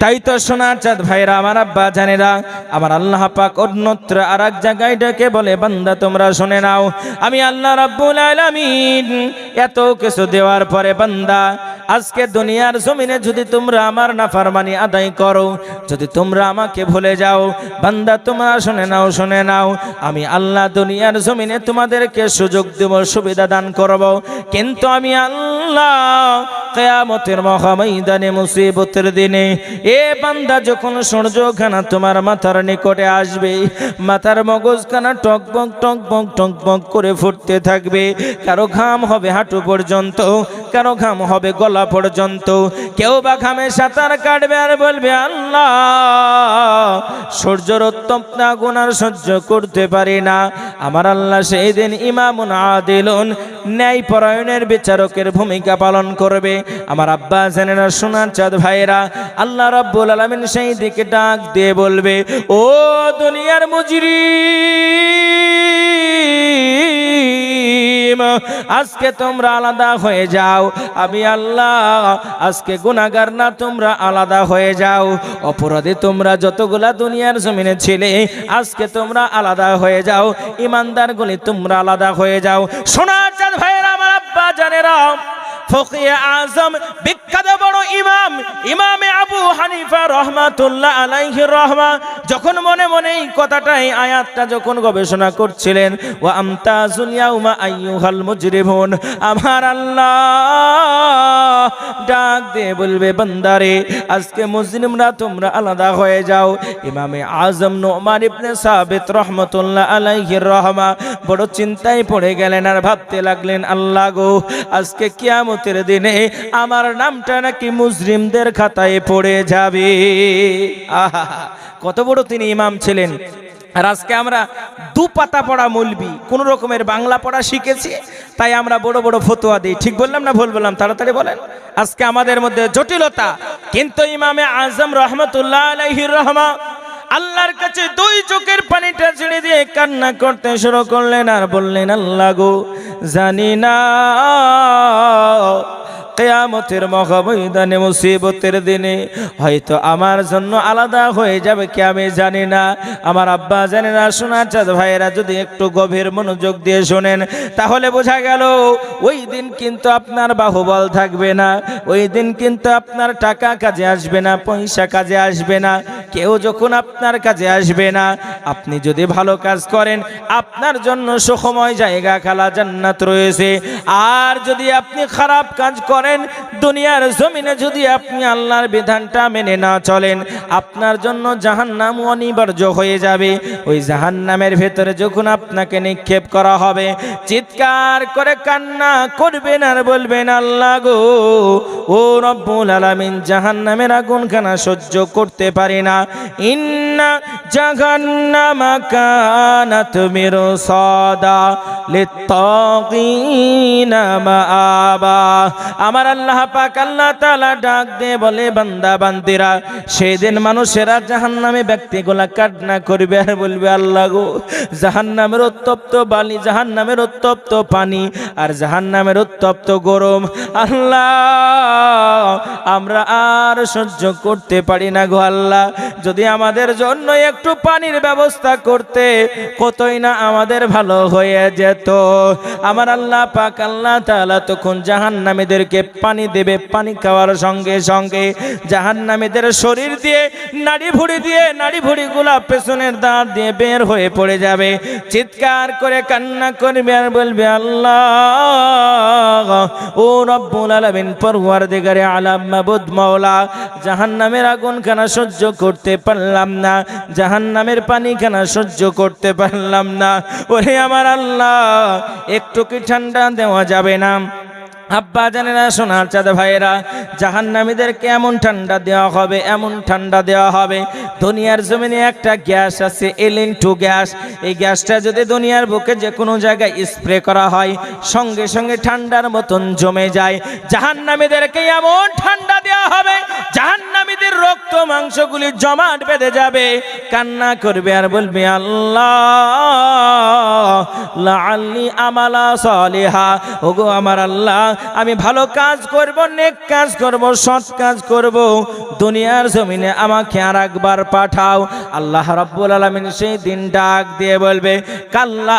তাই তো সোনার চাঁদ ভাইরা, আমার আব্বা জানেরা, আমার আল্লাহ পাক অন্যত্র আর এক জায়গায় ডেকে বলে, বান্দা, তোমরা শুনে নাও, আমি আল্লাহ রাব্বুল আলামিন। এত কিছু দেওয়ার পরে বান্দা, আজকে দুনিয়ার জমিনে যদি তোমরা আমার নাফরমানি আদায় করো, যদি তোমরা আমাকে ভুলে যাও, বান্দা, তোমরা শুনে নাও শুনে নাও, আমি আল্লাহ দুনিয়ার জমিনে তোমাদেরকে সুযোগ দেব, সুবিধা দান করব। কিন্তু আমি আল্লাহ কেয়ামতের মহামৈদানে মুসিবতের দিনে এ বান্দা যখন সূর্যখানা তোমার মাথার নিকটে আসবে, মাথার মগজখানা টকবক টকবক টকবক করে ফুটতে থাকবে, কারও ঘাম হবে হাঁটু পর্যন্ত, কারও ঘাম হবে গলা পর্যন্ত, কেউ বা ঘামে সাঁতার কাটবে আর বলবে, আল্লাহ, সূর্যর উত্তপ্ত আগুন আর সহ্য করতে পারি না। আমার আল্লাহ সেই দিন ইমামুন আদিলুন ন্যায় পরায়ণের বিচারকের ভূমিকা পালন করবে। আমার আব্বা জেনেরা, সোনার চাঁদ ভাইরা আল্লাহ রাব্বুল আলমিন সেই দিকে ডাক দিয়ে বলবে, ও দুনিয়ার মুজরি আজকে তোমরা আলাদা হয়ে যাও। আমি আল্লাহ, আজকে গুনাগার না, তোমরা আলাদা হয়ে যাও। অপরাধী তোমরা যতগুলা দুনিয়ার জমিনে ছিলে, আজকে তোমরা আলাদা হয়ে যাও। ইমানদার গুলি তোমরা আলাদা হয়ে যাও। শোনা চাঁদ ভাইয়েরা, আমার আব্বা জানেরা ফকিয়ে আজম, বিখ্যাত বড় ইমাম, ইমামে আবু হানিফা রহমাতুল্লাহ আলাইহি রহমা, যখন মনে মনে এই কথাটাই আয়াতটা যখন গবেষণা করছিলেন ও আমতাজুল ইয়াউমা আইয়ুহাল মুজরিমুন আমার আল্লাহ ডাক দিয়ে বলবে, বান্দারে, আজকে মুসলিমরা তোমরা আলাদা হয়ে যাও। ইমামে আজম নোমান ইবনে সাবিত রহমতুল্লাহ আলাইহি রহমা বড় চিন্তায় পড়ে গেলেন আর ভাবতে লাগলেন, আল্লাহ গো, আজকে কিয়ামতের দিনে আমার নামটা নাকি মুসলিমদের খাতায় পড়ে যাবে। আহা, কত বড় তিনি ইমাম ছিলেন। আর আজকে আমরা দু পাতা পড়া মলবি, কোন রকমের বাংলা পড়া শিখেছি, তাই আমরা বড় বড় ফতোয়া দিই। ঠিক বললাম না ভুল বললাম? তাড়াতাড়ি বলেন। আজকে আমাদের মধ্যে জটিলতা, কিন্তু ইমামে আজম রহমতুল্লাহ আলাইহির রহমা আল্লাহর কাছে দুই চোখের পানিটা ছেড়ে দিয়ে কান্না করতে শুরু করলেন আর বললেন, আল্লাহ গো, জানি না। কেয়ামতের মহামৈদানে মুসিবতের দিনে হয়তো আমার জন্য আলাদা হয়ে যাবে কি আমি জানি না। আমার আব্বা জানে না শোনা চাঁদ ভাইয়েরা যদি একটু গভীর মনোযোগ দিয়ে শোনেন, তাহলে বোঝা গেল ওই দিন কিন্তু আপনার বাহুবল থাকবে না। ওই দিন কিন্তু আপনার টাকা কাজে আসবে না, পয়সা কাজে আসবে না। কেউ যখন আপনার কাজে আসবে না, আপনি যদি ভালো কাজ করেন, আপনার জন্য সুখময় জায়গা খালা জান্নাত রয়েছে। আর যদি আপনি খারাপ কাজ করেন, দুনিয়ার জমিনে যদি আপনি আল্লাহর বিধানটা মেনে না চলেন, আপনার জন্য জাহান্নাম অনিবার্য হয়ে যাবে। ওই জাহান্নামের ভেতরে যখন আপনাকে নিক্ষেপ করা হবে, চিৎকার করে কান্না করবেন আর বলবেন, আল্লাহ গো, ও রব্বুল আলামিন, জাহান্নামের আগুনখানা সহ্য করতে পারি না। إن ইন্না জাহান্নামা কানাত মিরসাদা আমার আল্লাহ পাক আল্লাহ ডাক বলে, বান্দা, বান্দিরা, সেদিন মানুষেরা জাহান্নামে ব্যক্তিগুলা কান্না করবে আর বলবে, আল্লাহ গো, জাহান্নামের উত্তপ্ত বালি জাহান্নামের উত্তপ্ত পানি আর জাহান্নামের উত্তপ্ত গরম, আল্লাহ, আমরা আর সহ্য করতে পারি না গো, আল্লাহ। যদি আমাদের জন্য একটু পানির ব্যবস্থা করতে কতই না আমাদের ভালো হয়ে যেত। আমার আল্লাহ পাক, আল্লাহ তাআলা তখন জাহান্নামীদেরকে পানি দেবে, পানি খাওয়ার সঙ্গে সঙ্গে জাহান্নামীদের শরীর দিয়ে নাড়ি ভুড়ি দিয়ে নাড়ি ভুড়িগুলা পেছনের দাঁত দিয়ে বের হয়ে পড়ে যাবে। চিৎকার করে কান্না করবে আর বলবে, আল্লাহ, ও রব্বুল আলামিন, পরওয়ারদিগারে আলাম মাবুদ মাওলা, জাহান্নামের আগুন খানা সহ্য করতে পারলাম না। জাহান্নামের পানি খানা সহ্য করতে পারলাম না। ওরে আমার আল্লাহ, একটু কি ঠান্ডা দেওয়া যাবে না? আব্বা জানে না সোনার চাঁদ ভাইয়েরা, জাহান্নামীদেরকে এমন ঠান্ডা দেওয়া হবে, এমন ঠান্ডা দেওয়া হবে দুনিয়ার জমিনে একটা গ্যাস আছে, এলিন টু গ্যাস। এই গ্যাসটা যদি দুনিয়ার বুকে যে কোনো জায়গায় স্প্রে করা হয়, সঙ্গে সঙ্গে ঠান্ডার মতন জমে যায়। জাহান্নামীদেরকে এমন ঠান্ডা দেওয়া হবে, জাহান্নামীদের রক্ত মাংসগুলি জমাট বেঁধে যাবে। কান্না করবে আর বলবে, আল্লাহ আমালা সালিহা। ওগো আমার আল্লাহ, আমি ভালো কাজ করব, নেক কাজ করব, সৎ কাজ করব। দুনিয়ার জমিনে আমাকে আর একবার পাঠাও। আল্লাহ রাব্বুল আলামিন সেই দিন ডাক দিয়ে বলবে, কাল্লা,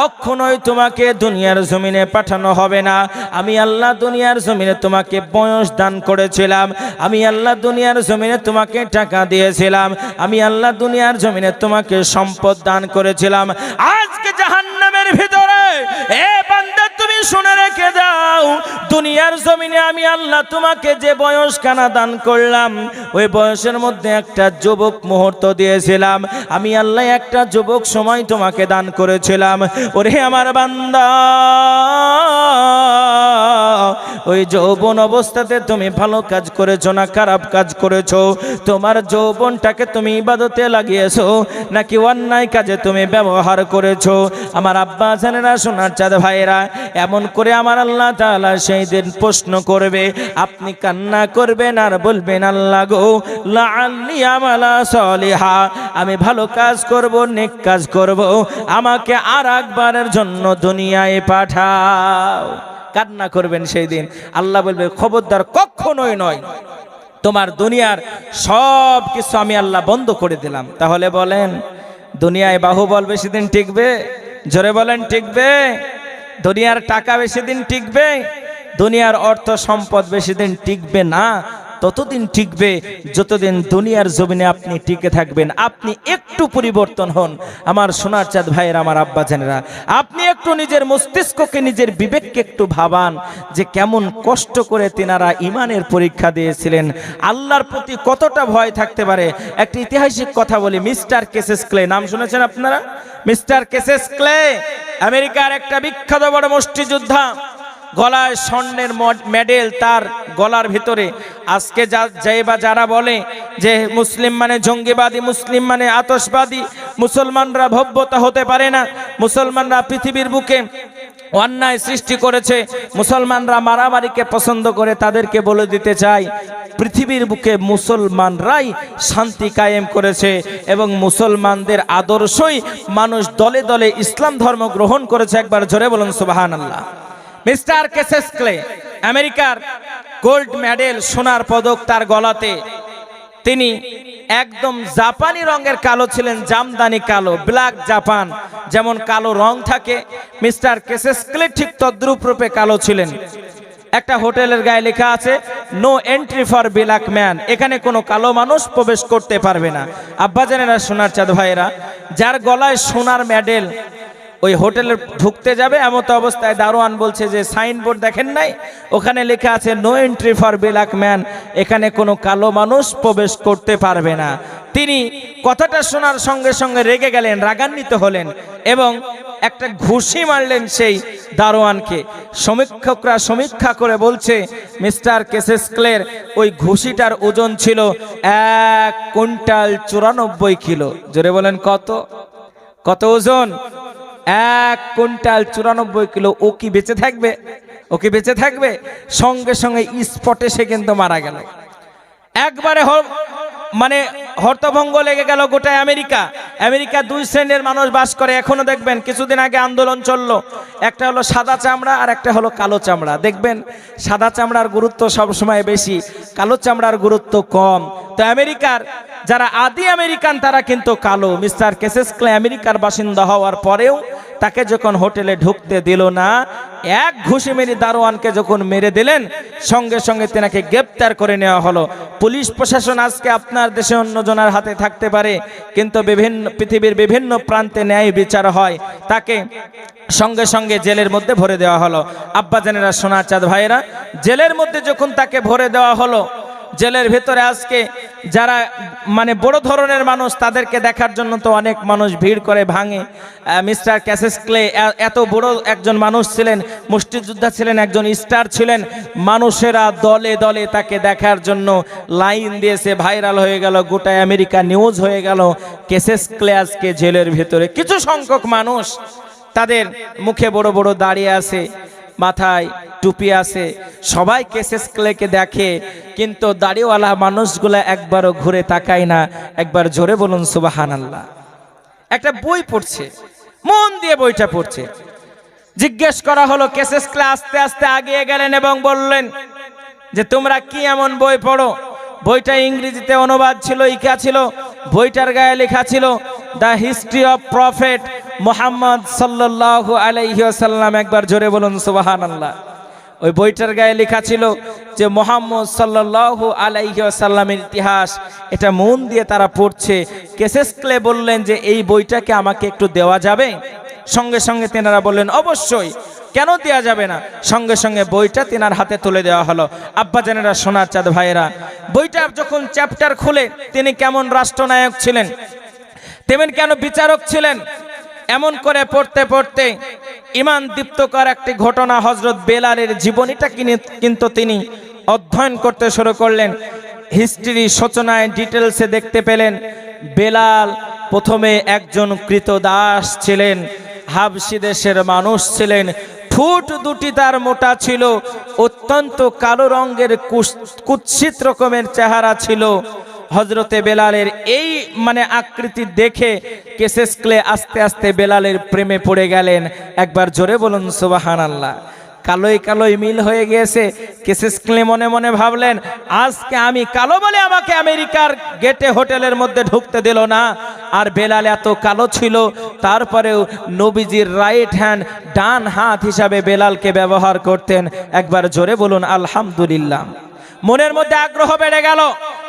কখনোই তোমাকে দুনিয়ার জমিনে পাঠানো হবে না। আমি আল্লাহ দুনিয়ার জমিনে তোমাকে বয়স দান করেছিলাম। আমি আল্লাহ দুনিয়ার জমিনে তোমাকে টাকা দিয়েছিলাম। আমি আল্লাহ দুনিয়ার জমিনে তোমাকে সম্পদ দান করেছিলাম। আজকে জাহান্নামের ভিতরে শুনে রেখে দাও, দুনিয়ার জমিনে আমি আল্লাহ তোমাকে যে বয়স কানা দান করলাম, ওই বয়সের মধ্যে একটা যুবক মুহূর্ত দিয়েছিলাম। আমি আল্লাহ একটা যুবক সময় তোমাকে দান করেছিলাম। ওরে আমার বান্দা ওই যৌবন অবস্থাতে তুমি ভালো কাজ করেছ না খারাপ কাজ করেছ? তোমার যৌবনটাকে তুমি ইবাদতে লাগিয়েছো? নাকি অন্যায় কাজে তুমি ব্যবহার করেছ? আমার আব্বা জানেরা, সোনার চাঁদ ভাইরা এমন করে আমার আল্লাহ তাআলা সেই দিন প্রশ্ন করবে, আপনি কান্না করবেন আর বলবেন, আল্লাহ গো আমালা সলিহা, আমি ভালো কাজ করব, নেক কাজ করব, আমাকে আর একবারের জন্য দুনিয়ায় পাঠাও। কান্না করবেন সেই দিন আল্লাহ বলবে, খবরদার কখনোই নয়। তোমার দুনিয়ার সব কিছু আমি আল্লাহ বন্ধ করে দিলাম। তাহলে বলেন, দুনিয়ায় বাহুবল বেশি দিন টিকবে? জোরে বলেন, টিকবে? দুনিয়ার টাকা বেশি দিন টিকবে? দুনিয়ার অর্থ সম্পদ বেশি দিন টিকবে না? ততদিন টিকবে, যতদিন দুনিয়ার জমিনে আপনি টিকে থাকবেন, আপনি একটু পরিবর্তন হন। আমার সোনার চাঁদ ভাইয়ের, আমার আব্বা জানেরা, আপনি একটু নিজের মস্তিষ্ককে, নিজের বিবেককে একটু ভাবান যে কেমন কষ্ট করে তেনারা ইমানের পরীক্ষা দিয়েছিলেন। আল্লাহর প্রতি কতটা ভয় থাকতে পারে? একটি ঐতিহাসিক কথা বলি, মিস্টার কেসেস ক্লে, নাম শুনেছেন আপনারা? মিস্টার কেসেস ক্লে, আমেরিকার একটা বিখ্যাত বড় মুষ্টিযোদ্ধা। গলায় স্বর্ণের মড- মেডেল তার গলার ভিতরে। আজকে যা যে বা যারা বলে যে মুসলিম মানে জঙ্গিবাদী, মুসলিম মানে আতসবাদী মুসলমানরা ভব্যতা হতে পারে না। মুসলমানরা পৃথিবীর বুকে অন্যায় সৃষ্টি করেছে। মুসলমানরা মারামারিকে পছন্দ করে তাদেরকে বলে দিতে চাই পৃথিবীর বুকে মুসলমানরাই শান্তি কায়েম করেছে এবং মুসলমানদের আদর্শই মানুষ দলে দলে ইসলাম ধর্ম গ্রহণ করেছে। একবার জোরে বলুন সুবাহান আল্লাহ মিস্টার কেসেস ক্লে আমেরিকার গোল্ড মেডেল সোনার পদক তার গলাতে। তিনি একদম জাপানি রঙের কালো ছিলেন, জামদানি কালো, ব্ল্যাক জাপান, যেমন কালো রং থাকে। মিস্টার কেসেস ক্লে ঠিক তদ্রুপ রূপে কালো ছিলেন। একটা হোটেলের গায়ে লেখা আছে, no entry for black man. এখানে কোনো কালো মানুষ প্রবেশ করতে পারবে না। আব্বাজানেরা, সোনার চাঁদ ভাইয়েরা, যার গলায় সোনার মেডেল ওই হোটেলে ঢুকতে যাবে, এমত অবস্থায় দারোয়ান বলছে যে, সাইনবোর্ড দেখেন নাই? ওখানে লেখা আছে no entry for black man এখানে কোনো কালো মানুষ প্রবেশ করতে পারবে না। তিনি কথাটা শোনার সঙ্গে সঙ্গে রেগে গেলেন, রাগান্বিত হলেন এবং একটা ঘুষি মারলেন সেই দারোয়ানকে। সমীক্ষকরা সমীক্ষা করে বলছে, মিস্টার কেসেস ক্লের ওই ঘুষিটার ওজন ছিল এক কুইন্টাল চুরানব্বই কিলো। জোরে বলেন, কত? কত ওজন? এক কুইন্টাল চুরানব্বই কিলো ও কি বেঁচে থাকবে? ও কি বেঁচে থাকবে? সঙ্গে সঙ্গে স্পটে সে কিন্তু মারা গেল। একবারে মানে হর্তভঙ্গ লেগে গেল গোটা আমেরিকা। আমেরিকা দুই শ্রেণির মানুষ বাস করে। এখনও দেখবেন কিছুদিন আগে আন্দোলন চলল। একটা হলো সাদা চামড়া আর একটা হলো কালো চামড়া। দেখবেন সাদা চামড়ার গুরুত্ব সবসময় বেশি, কালো চামড়ার গুরুত্ব কম। তো আমেরিকার যারা আদি আমেরিকান, তারা কিন্তু কালো। মিস্টার কেসেস ক্লে আমেরিকার বাসিন্দা হওয়ার পরেও তাকে যখন হোটেলে ঢুকতে দিল না, এক ঘুষি মেরে দারোয়ানকে যখন মেরে দিলেন, সঙ্গে সঙ্গে তেনাকে গ্রেপ্তার করে নেওয়া হলো। পুলিশ প্রশাসন আজকে আপনার দেশে অন্যজনের হাতে থাকতে পারে, কিন্তু বিভিন্ন, পৃথিবীর বিভিন্ন প্রান্তে ন্যায় বিচার হয়। তাকে সঙ্গে সঙ্গে জেলের মধ্যে ভরে দেওয়া হলো। আব্বাজানেরা সোনার চাঁদ ভাইয়েরা, জেলের মধ্যে যখন তাকে ভরে দেওয়া হলো জেলের ভেতরে আজকে যারা মানে বড় ধরনের মানুষ, তাদেরকে দেখার জন্য তো অনেক মানুষ ভিড় করে ভাঙে। মিস্টার ক্যাসেস ক্লে এত বড় একজন মানুষ ছিলেন, মুষ্টিযোদ্ধা ছিলেন, একজন স্টার ছিলেন। মানুষেরা দলে দলে তাকে দেখার জন্য লাইন দিয়েছে, ভাইরাল হয়ে গেল, গোটা আমেরিকা নিউজ হয়ে গেল। কেসেস ক্লে আজকে জেলের ভেতরে। কিছু সংখ্যক মানুষ তাদের মুখে বড় বড় দাঁড়িয়ে আছে, মাথায় টুপি আছে। সবাই কেসেস ক্লেকে দেখে, কিন্তু দাড়িওয়ালা মানুষগুলা একবারও ঘুরে তাকায় না। একবার জোরে বলুন সুবাহান আল্লাহ একটা বই পড়ছে, মন দিয়ে বইটা পড়ছে। জিজ্ঞেস করা হলো, কেসেস ক্লাস আস্তে আস্তে আগিয়ে গেলেন এবং বললেন যে, তোমরা কি এমন বই পড়ো? বইটা ইংরেজিতে অনুবাদ ছিল ইকা ছিল, বইটার গায়ে লেখা ছিল, the history of prophet Mohammad সাল্লাল্লাহু আলাইহি ওয়াসাল্লাম। একবার জোরে বলুন, সুবহানাল্লাহ। ওই বইটার গায়ে লেখা ছিল যে মোহাম্মদ সাল্লাল্লাহু আলাইহি ওয়াসাল্লামের ইতিহাস। এটা মন দিয়ে তারা পড়ছে। কেসেস ক্লে বললেন যে এই বইটাকে আমাকে একটু দেওয়া যাবে? সঙ্গে সঙ্গে তেনারা বললেন, অবশ্যই। কেন দেওয়া যাবে না? সঙ্গে সঙ্গে বইটা তেনার হাতে তুলে দেওয়া হলো। আব্বা জানেরা, সোনার চাঁদ ভাইয়েরা, বইটা যখন চ্যাপ্টার খুলে, তিনি কেমন রাষ্ট্রনায়ক ছিলেন? তেমন কেন বিচারক ছিলেন? এমন করে পড়তে পড়তে ইমান দীপ্তকর একটি ঘটনা হজরত বেলালের জীবনীটা কিনে- কিন্তু তিনি অধ্যয়ন করতে শুরু করলেন। হিস্ট্রি সূচনায় ডিটেলসে দেখতে পেলেন, বেলাল প্রথমে একজন কৃতদাস ছিলেন হাবসি দেশের মানুষ ছিলেন। ঠোঁট দুটি তার মোটা ছিল, অত্যন্ত কালো রঙের কুৎসিত রকমের চেহারা ছিল। হজরতে বেলালের এই মানে আকৃতি দেখে কেসেস ক্লে আস্তে আস্তে বেলালের প্রেমে পড়ে গেলেন। একবার জোরে বলুন সুবাহান আল্লাহ কালোই কালোই মিল হয়ে গিয়েছে। কেসেস ক্লে মনে মনে ভাবলেন, আজকে আমি কালো বলে আমাকে আমেরিকার গেটে, হোটেলের মধ্যে ঢুকতে দিল না। আর বেলাল এত কালো ছিল, তারপরেও নবীজির রাইট হ্যান্ড ডান হাত হিসাবে বেলালকে ব্যবহার করতেন। একবার জোরে বলুন, আলহামদুলিল্লাহ। মনের মধ্যে আগ্রহ বেড়ে গেল।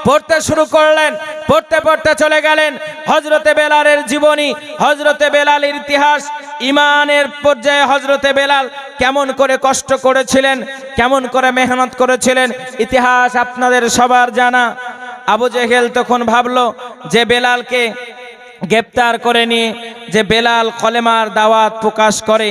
পড়তে শুরু করলেন, পড়তে পড়তে চলে গেলেন। হজরতে বেলালের জীবনী হজরতে বেলালের ইতিহাস ইমানের পর্যায়ে হজরতে বেলাল কেমন করে কষ্ট করেছিলেন, কেমন করে মেহনত করেছিলেন, ইতিহাস আপনাদের সবার জানা। আবু জেহেল তখন ভাবলো যে বেলালকে গ্রেপ্তার করে নিয়ে, যে বেলাল কলেমার দাওয়াত প্রকাশ করে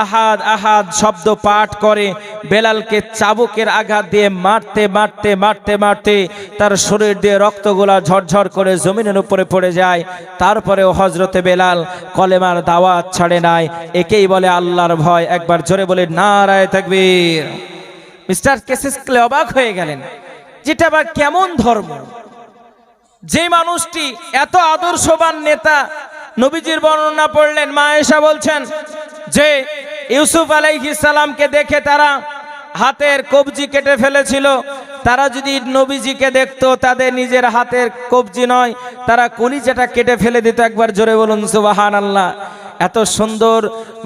আহাদ আহাদ শব্দ পাঠ করে। বেলালকে চাবুকের আঘাত দিয়ে মারতে মারতে মারতে মারতে তার শরীর দিয়ে রক্তগুলা ঝরঝর করে জমিনের উপরে পড়ে যায়। তারপরেও হজরতে বেলাল কলেমার দাওয়াত ছাড়ে নাই। একেই বলে আল্লাহর ভয়। একবার জোরে বলে, নারায় থাকবীর মিস্টার কেসিসকে অবাক হয়ে গেলেন। যেটা আবার কেমন ধর্ম? যে মানুষটি এত আদর্শবান নেতা, নবীজির বর্ণনা পড়লেন, মা এসা বলছেন যে ইউসুফ সালামকে দেখে তারা হাতের কবজি কেটে ফেলেছিল, তারা যদি নবীজিকে দেখতো তাদের নিজের হাতের কবজি নয়, তারা কলিজাটা কেটে ফেলে দিত একবার জোরে বলুন সুবাহান আল্লাহ এত সুন্দর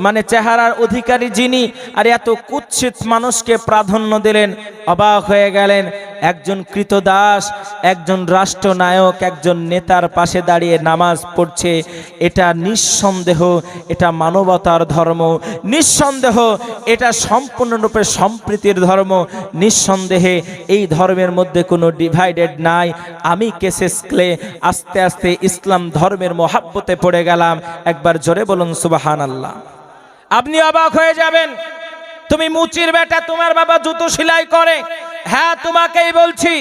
মানে চেহারার অধিকারী যিনি, আর এত কুৎসিত মানুষকে প্রাধান্য দিলেন, অবাক হয়ে গেলেন। একজন কৃতদাস, একজন রাষ্ট্রনায়ক, একজন নেতার পাশে দাঁড়িয়ে নামাজ পড়ছে। এটা নিঃসন্দেহ, এটা মানবতার ধর্ম। নিঃসন্দেহ, এটা সম্পূর্ণরূপে সম্প্রীতির ধর্ম। নিঃসন্দেহে, এই ধর্মের মধ্যে কোনো ডিভাইডেড নাই। আমি কেসেস ক্লে, আস্তে আস্তে ইসলাম ধর্মের মহাব্বতে পড়ে গেলাম। একবার জোরে বলুন সুবাহান আল্লাহ আপনি অবাক হয়ে যাবেন। তুমি মুচির বেটা তোমার বাবা জুতো সেলাই করে। হ্যাঁ তোমাকেই বলছি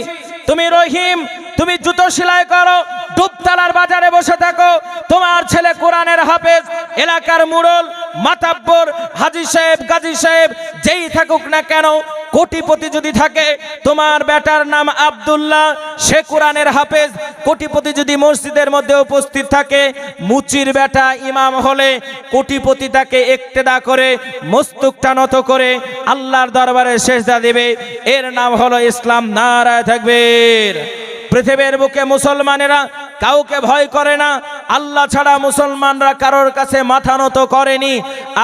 তুমি রহিম তুমি জুতো সেলাই করো, ডুবতালার বাজারে বসে থাকো, তোমার ছেলে কোরআনের হাফেজ, এলাকার মুরল মাতাব্বর, হাজি সাহেব, গাজী সাহেব, যেই থাকুক না কেন, কোটিপতি যদি থাকে, তোমার বেটার নাম আব্দুল্লাহ, সে কোরআনের হাফেজ, কোটিপতি যদি মসজিদের মধ্যে উপস্থিত থাকে, মুচির বেটা ইমাম হলে কোটিপতি তাকে একতেদা করে, মস্তুকটা নত করে, আল্লাহর দরবারে শেষদা দেবে, এর নাম হলো ইসলাম, নারায় থাকবে। পৃথিবীর বুকে মুসলমানেরা কাউকে ভয় করে না। আল্লাহ ছাড়া মুসলমানরা কারোর কাছে মাথা নত করেনি,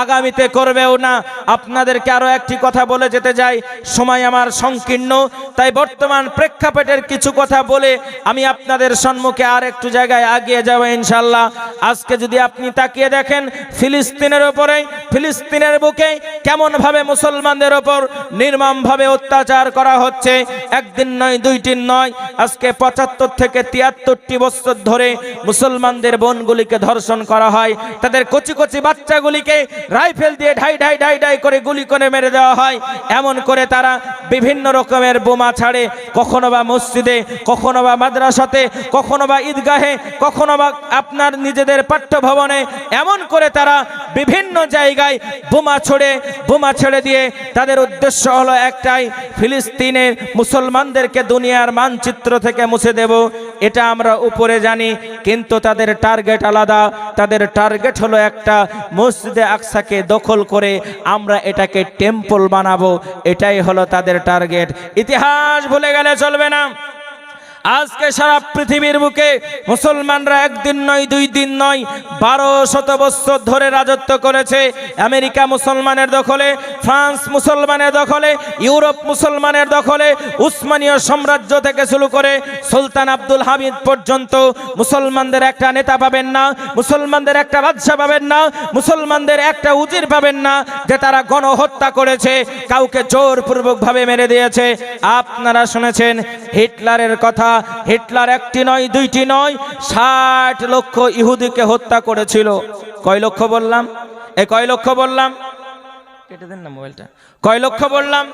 আগামীতে করবেও না। আপনাদেরকে আরও একটি কথা বলে যেতে যাই, সময় আমার সংকীর্ণ, তাই বর্তমান প্রেক্ষাপটের কিছু কথা বলে আমি আপনাদের সম্মুখে আর একটু জায়গায় আগিয়ে যাব ইনশাল্লাহ আজকে যদি আপনি তাকিয়ে দেখেন, ফিলিস্তিনের ওপরে ফিলিস্তিনের বুকে কেমন ভাবে মুসলমানদের ওপর নির্মমভাবে অত্যাচার করা হচ্ছে, একদিন নয় দুইটির নয়, আজকে পঁচাত্তর থেকে তিয়াত্তরটি বছর ধরে মুসলমানদের বোনগুলিকে ধর্ষণ করা হয়। তাদের কচি কচি বাচ্চাগুলিকে রাইফেল দিয়ে ঢাই ঢাই ঢাই ঢাই করে গুলি করে মেরে দেওয়া হয়। এমন করে তারা বিভিন্ন রকমের বোমা ছাড়ে। কখনো বা মসজিদে, কখনো বা মাদ্রাসাতে, কখনো বা ঈদগাহে, কখনো বা আপনার নিজেদের পাঠ্যভবনে। এমন করে তারা বিভিন্ন জায়গায় বোমা ছড়ে, বোমা ছেড়ে দিয়ে তাদের উদ্দেশ্য হলো একটাই, ফিলিস্তিনের মুসলমানদেরকে দুনিয়ার মানচিত্র থেকে মুছে দেব, এটা আমরা উপরে জানি, কিন্তু তাদের টার্গেট আলাদা, তাদের টার্গেট হলো একটা মসজিদে আকসাকে দখল করে আমরা এটাকে টেম্পল বানাবো, এটাই হলো তাদের টার্গেট। ইতিহাস ভুলে গেলে চলবে না। আজকে সারা পৃথিবীর বুকে মুসলমানরা একদিন নয়, দুই দিন নয়, বারো শত বছর ধরে রাজত্ব করেছে। আমেরিকা মুসলমানের দখলে, ফ্রান্স মুসলমানের দখলে, ইউরোপ মুসলমানের দখলে, উসমানীয় সাম্রাজ্য থেকে শুরু করে সুলতান আব্দুল হামিদ পর্যন্ত মুসলমানদের একটা নেতা পাবেন না, মুসলমানদের একটা বাদশা পাবেন না, মুসলমানদের একটা উজির পাবেন না যে তারা গণহত্যা করেছে, কাউকে জোরপূর্বক ভাবে মেরে দিয়েছে। আপনারা শুনেছেন হিটলারের কথা। হিটলার একটি নয়, দুইটি নয়, ষাট লক্ষ ইহুদিকে হত্যা করেছিল। কয় লক্ষ বললাম? এ কয় লক্ষ বললাম? কেটে দেন না মোবাইলটা। কয় লক্ষ বললাম?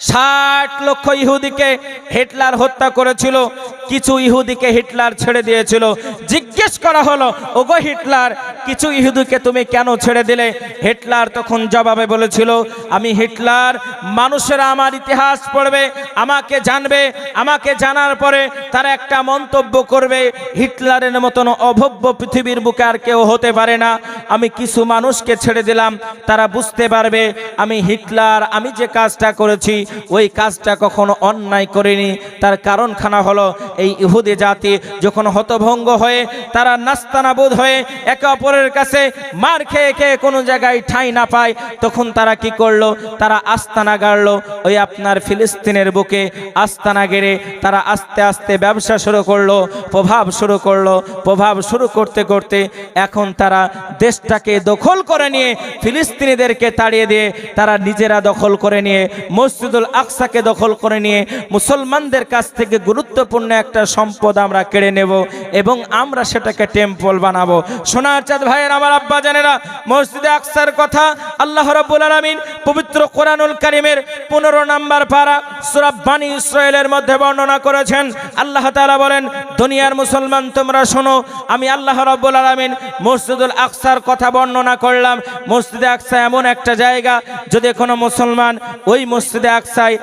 ষাট লক্ষ ইহুদিকে হিটলার হত্যা করেছিল। কিছু ইহুদিকে হিটলার ছেড়ে দিয়েছিল। জিজ্ঞেস করা হলো, ওগো হিটলার কিছু ইহুদুকে তুমি কেন ছেড়ে দিলে? হিটলার তখন জবাবে বলেছিল, আমি হিটলার, মানুষেরা আমার ইতিহাস পড়বে, আমাকে জানবে, আমাকে জানার পরে তারা একটা মন্তব্য করবে, হিটলারের মতন অভব্য পৃথিবীর বুকে আর কেউ হতে পারে না। আমি কিছু মানুষকে ছেড়ে দিলাম, তারা বুঝতে পারবে, আমি হিটলার, আমি যে কাজটা করেছি, ওই কাজটা কখনো অন্যায় করিনি। তার কারণখানা হলো, এই ইহুদি জাতি যখন হতভঙ্গ হয়ে, তারা নাস্তানাবোধ হয়ে একে অপরের কাছে মার খেয়ে খেয়ে কোনো জায়গায় ঠাঁই না পায়, তখন তারা কি করল? তারা আস্তানা গাড়লো, ওই আপনার ফিলিস্তিনের বুকে আস্তানা গেড়ে তারা আস্তে আস্তে ব্যবসা শুরু করল, প্রভাব শুরু করল, প্রভাব শুরু করতে করতে এখন তারা দেশটাকে দখল করে নিয়ে, ফিলিস্তিনিদেরকে তাড়িয়ে দিয়ে তারা নিজেরা দখল করে নিয়ে, মসজিদুল আকসাকে দখল করে নিয়ে, মুসলমানদের কাছ থেকে গুরুত্বপূর্ণ একটা সম্পদ আমরা কেড়ে নেব এবং আমরা সেটাকে টেম্পল বানাবো। সোনার চাঁদ ভাইয়ের, আমার আব্বা জানেরা, মসজিদে আকসার কথা আল্লাহ রাব্বুল আলামিন পবিত্র কোরআনুল কারিমের পনেরো নাম্বার পারা সূরা বানী ইসরায়েলের মধ্যে বর্ণনা করেছেন। আল্লাহ তাআলা বলেন, দুনিয়ার মুসলমান, তোমরা শোনো, আমি আল্লাহ রাব্বুল আলামিন মসজিদুল আকসার কথা বর্ণনা করলাম। মসজিদে আকসা এমন একটা জায়গা, যদি কোনো মুসলমান ওই মসজিদে আকসায়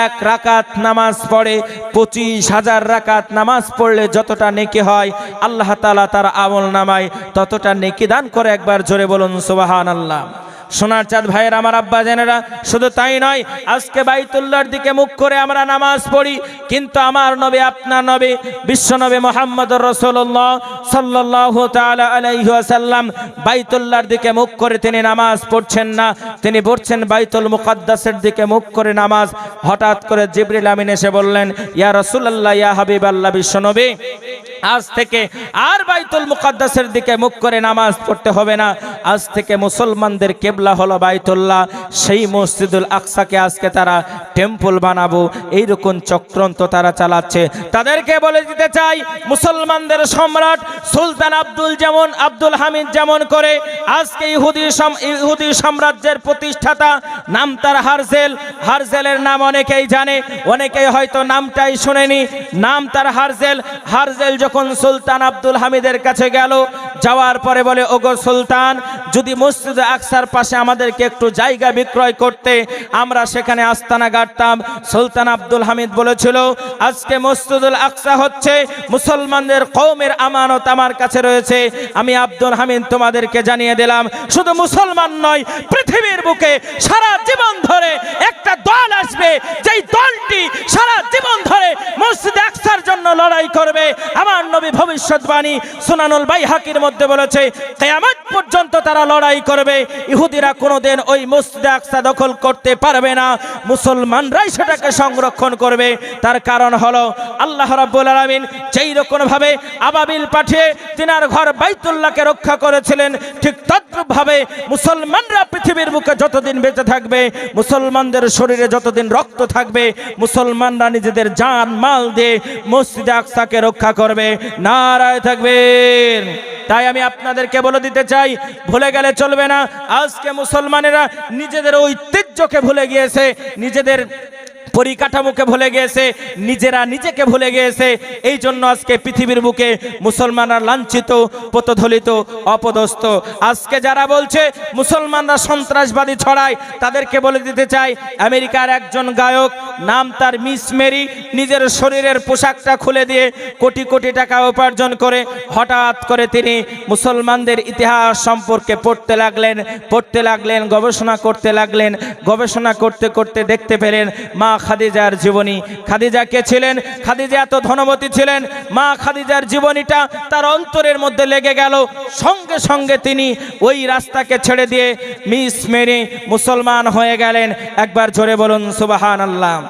এক রাকাত নামাজ পড়ে, পঁচিশ হাজার রাকাত নামাজ পড়লে যতটা নেকি হয়, আল্লাহ তাআলা তার আমল নামায় ততটা নেকি দান করে একবার জোরে বলুন সুবাহান আল্লাহ সোনার চাঁদ ভাইয়ের আমার আব্বা জেনেরা, শুধু তাই নয়, আজকে বাইতুল্লার দিকে মুখ করে আমরা নামাজ পড়ি, কিন্তু আমার নবী, আপনার নবী, বিশ্ব নবী মোহাম্মদ রসুল্লাহ সাল্লাহ ওয়াসাল্লাম বাইতুল্লাহর দিকে মুখ করে তিনি নামাজ পড়ছেন না, তিনি পড়ছেন বাইতুল মুকাদ্দাসের দিকে মুখ করে নামাজ। হঠাৎ করে জিবরিল আমিন এসে বললেন, ইয়া রাসূলুল্লাহ, ইয়া হাবিবাল্লাহ, বিশ্ব নবী আজ থেকে আর বাইতুল মুকাদ্দাসের দিকে মুখ করে নামাজ পড়তে হবে না। আজ থেকে মুসলমানদের কেবলা হলো বাইতুল্লাহ। সেই মসজিদুল আকসাকে আজকে তারা টেম্পল বানাবো। এইরকম চক্রান্ত তারা চালাচ্ছে। তাদেরকে বলে দিতে চাই, মুসলমানদের সম্রাট সুলতান আব্দুল যেমন, আব্দুল হামিদ যেমন করে, আজকে ইহুদি ইহুদি সাম্রাজ্যের প্রতিষ্ঠাতা নাম তার হারজেল। হারজেলের নাম অনেকেই জানে, অনেকেই হয়তো নামটাই শোনেনি। নাম তার হারজেল। হারজেল যখন সুলতান আব্দুল হামিদের কাছে গেল, যাওয়ার পরে বলে, ওগো সুলতান, যদি মসজিদ আকসার পাশে আমাদেরকে একটু জায়গা বিক্রয় করতে, আমরা সেখানে আস্তানা গাড়তাম সুলতান আব্দুল হামিদ বলেছিল, আজকে মসজিদুল আকসা হচ্ছে মুসলমানদের কৌমের আমানত আমার কাছে রয়েছে। আমি আব্দুল হামিদ তোমাদেরকে জানিয়ে দিলাম, শুধু মুসলমান নয়, পৃথিবীর বুকে সারা জীবন ধরে একটা দল আসবে। যেই দলটি সারা জীবন ধরে মসজিদ আকসার জন্য লড়াই করবে, আমার নবী ভবিষ্যৎবাণী সুনানুল বাই হাকির মধ্যে বলেছে, কেয়ামত পর্যন্ত তারা লড়াই করবে, ইহুদিরা কোনোদিন ওই মসজিদ আকসা দখল করতে পারবে না, মুসলমানরাই সেটাকে সংরক্ষণ করবে। তার কারণ হলো, আল্লাহ রাব্বুল আলামিন যেই রকম ভাবে আবাবিল পাঠিয়ে তিনার ঘর বাইতুল্লাহকে রক্ষা করেছিলেন, ঠিক তদ্রূপ ভাবে মুসলমানরা পৃথিবীর বুকে যতদিন বেঁচে থাকবে, মুসলমানদের শরীরে যতদিন রক্ত থাকবে, মুসলমানরা নিজেদের জান, মাল দিয়ে মসজিদ আকসাকে রক্ষা করবে। নারায় থাকবেন। তাই আমি আপনাদেরকে বলে দিতে চাই, ভুলে গেলে চলবে না। আজকে মুসলমানেরা নিজেদের ঐতিহ্যকে ভুলে গিয়েছে, নিজেদের পরিকাঠামোকে ভুলে গিয়েছে, নিজেরা নিজেকে ভুলে গিয়েছে। এই জন্য আজকে পৃথিবীর বুকে মুসলমানরা লাঞ্ছিত পতধলিত অপদস্থ। আজকে যারা বলছে মুসলমানরা সন্ত্রাসবাদী ছড়ায়, তাদেরকে বলে দিতে চাই, আমেরিকার একজন গায়ক নাম তার মিস মেরি, নিজের শরীরের পোশাকটা খুলে দিয়ে কোটি কোটি টাকা উপার্জন করে হঠাৎ করে তিনি মুসলমানদের ইতিহাস সম্পর্কে পড়তে লাগলেন পড়তে লাগলেন, গবেষণা করতে লাগলেন, গবেষণা করতে করতে দেখতে পেলেন মা খাদিজার জীবনী। খাদিজা কে ছিলেন? খাদিজা এত ধনবতী ছিলেন। মা খাদিজার জীবনীটা তার অন্তরের মধ্যে লেগে গেল। সঙ্গে সঙ্গে তিনি ওই রাস্তাকে ছেড়ে দিয়ে মিস মেরি মুসলমান হয়ে গেলেন। একবার জোরে বলুন সুবাহান আল্লাহ